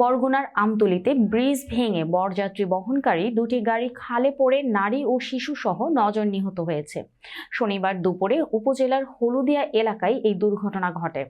বরগুনার আমতলিতে ব্রিজ ভেঙে বরযাত্রী বহনকারী দুটি গাড়ি খালে পড়ে নারী ও শিশু সহ নজন নিহত হয়েছে। শনিবার দুপুরে উপজেলার হলুদিয়া এলাকায় এই দুর্ঘটনা ঘটে।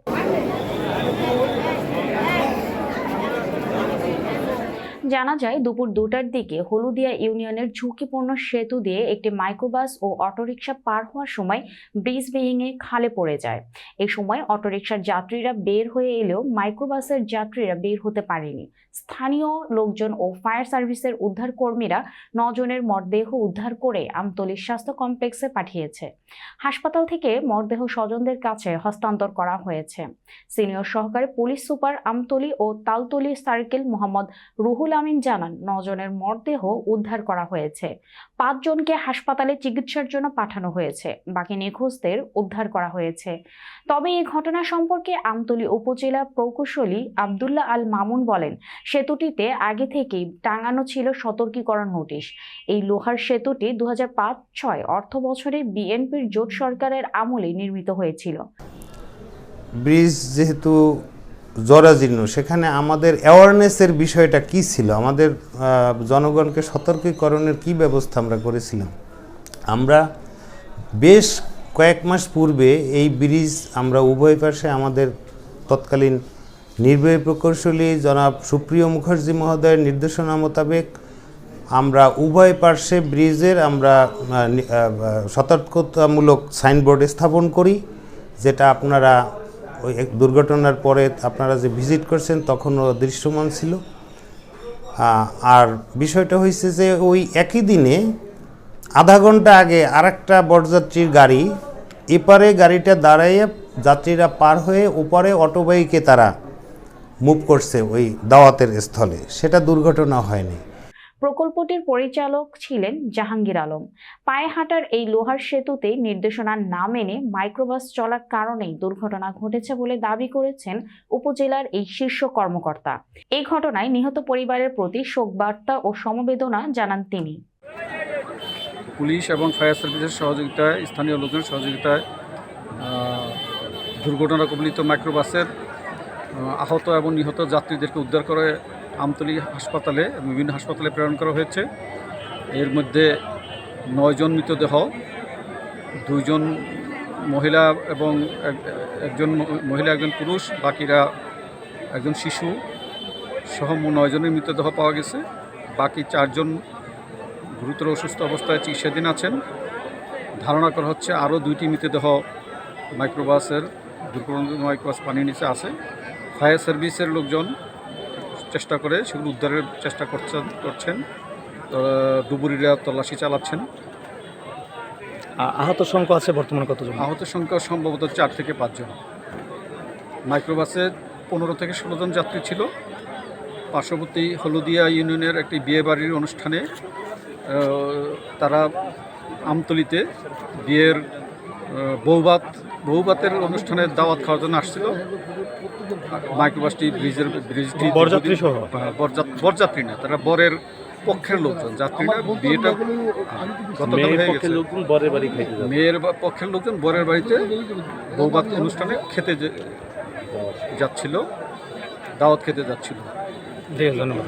জানা যায়, দুপুর দুটার দিকে হলুদিয়া ইউনিয়নের ঝুঁকিপূর্ণ সেতু দিয়ে একটি মাইক্রোবাস ও অটোরিকশা পার হওয়ার সময় ব্রিজ ভেঙে খালে পড়ে যায়। এই সময় অটোরিকশার যাত্রীরা বের হয়ে এলেও মাইক্রোবাসের যাত্রীরা বের হতে পারেনি। স্থানীয় লোকজন ও ফায়ার সার্ভিসের উদ্ধার কর্মীরা নজনের মরদেহ উদ্ধার করে আমতলী স্বাস্থ্য কমপ্লেক্সে পাঠিয়েছে। হাসপাতাল থেকে মরদেহ স্বজনদের কাছে হস্তান্তর করা হয়েছে। সিনিয়র সহকারী পুলিশ সুপার আমতলী ও তালতলী সার্কেল মোহাম্মদ রুহুল আমিন জানান। নজনের মরদেহ উদ্ধার করা হয়েছে। পাঁচজনকে হাসপাতালে চিকিৎসার জন্য পাঠানো হয়েছে। বাকি নিখোঁজদের উদ্ধার করা হয়েছে। তবে এই ঘটনা সম্পর্কে আমতলী উপজেলা প্রকৌশলী আবদুল্লাহ আল মামুন বলেন, সেতুটিতে আগে থেকেই টাঙানো ছিল সতর্কীকরণ নোটিশ। এই লোহার সেতুটি দু হাজার ছয় অর্থ বছরে বিএনপির জোট সরকারের আমলে নির্মিত হয়েছিল। ব্রিজ যেহেতু জরাজীর্ণ সেখানে আমাদের অ্যাওয়ারনেসের বিষয়টা কি ছিল? আমাদের জনগণকে সতর্কীকরণের কি ব্যবস্থা আমরা করেছিলাম? আমরা বেশ কয়েক মাস পূর্বে এই ব্রিজ আমরা উভয় পাশে আমাদের তৎকালীন নির্বাহী প্রকৌশলী জনাব সুপ্রিয় মুখার্জি মহোদয়ের নির্দেশনা মোতাবেক আমরা উভয় পার্শ্বে ব্রিজের আমরা সতর্কতামূলক সাইনবোর্ড স্থাপন করি, যেটা আপনারা ওই দুর্ঘটনার পরে আপনারা যে ভিজিট করছেন তখনও দৃশ্যমান ছিল। আর বিষয়টা হয়েছে যে ওই একই দিনে আধা ঘণ্টা আগে আরেকটা বরযাত্রীর গাড়ি এপারে গাড়িটা দাঁড়াইয়ে যাত্রীরা পার হয়ে ওপারে অটোবাইকে তারা মুভ করছে ওই দাওয়াতের স্থলে। সেটা দুর্ঘটনা হয়নি। প্রকল্পটির পরিচালক ছিলেন জাহাঙ্গীর আলম। পায়ে হাঁটার এই লোহার সেতুতে নির্দেশনা না মেনে মাইক্রোবাস চলার কারণেই দুর্ঘটনা ঘটেছে বলে দাবি করেছেন উপজেলার এই শীর্ষ কর্মকর্তা। এই ঘটনায় নিহত পরিবারের প্রতি শোকবার্তা ও সমবেদনা জানান তিনি। পুলিশ এবং ফায়ার সার্ভিসের সহযোগিতায়, স্থানীয় লোকজনের সহযোগিতায় দুর্ঘটনা কবলিত মাইক্রোবাসের আহত এবং নিহত যাত্রীদেরকে উদ্ধার করে আমতলী হাসপাতালে, বিভিন্ন হাসপাতালে প্রেরণ করা হয়েছে। এর মধ্যে নয়জন মৃতদেহ দুইজন মহিলা এবং এক- একজন মহিলা, একজন পুরুষ, বাকিরা একজন শিশু সহ নয়জনের মৃতদেহ পাওয়া গেছে। বাকি চারজন গুরুতর অসুস্থ অবস্থায় চিকিৎসাধীন আছেন। ধারণা করা হচ্ছে আরও দুইটি মৃতদেহ মাইক্রোবাসের দুর্ঘটনা মাইক্রোবাস পানির নিচে আছে। ফায়ার সার্ভিসের লোকজন চেষ্টা করে সেগুলো উদ্ধারের চেষ্টা করছেন করছেন। ডুবুরিরা তল্লাশি চালাচ্ছেন। আহত সংখ্যা আছে বর্তমানে কতজন? আহত সংখ্যা সম্ভবত চার থেকে পাঁচজন। মাইক্রোবাসে পনেরো থেকে ষোলো জন যাত্রী ছিল। পার্শ্ববর্তী হলদিয়া ইউনিয়নের একটি বিয়ে বাড়ির অনুষ্ঠানে তারা আমতলিতে বিয়ের বৌভাত বৌভাতের অনুষ্ঠানে দাওয়াত খাওয়ার জন্য আসছিল। মাইক্রোবাসটি ব্রিজের ব্রিজটি বরযাত্রী সহ? বরযাত্রী না তারা বরের পক্ষের লোকজন যাত্রীরা বিয়েটা গতকাল মেয়ের হয়ে গেছে। বাড়ি মেয়ের পক্ষের লোকজন বরের বাড়িতে বৌভাত অনুষ্ঠানে খেতে যে- যাচ্ছিল দাওয়াত খেতে যাচ্ছিল। ধন্যবাদ।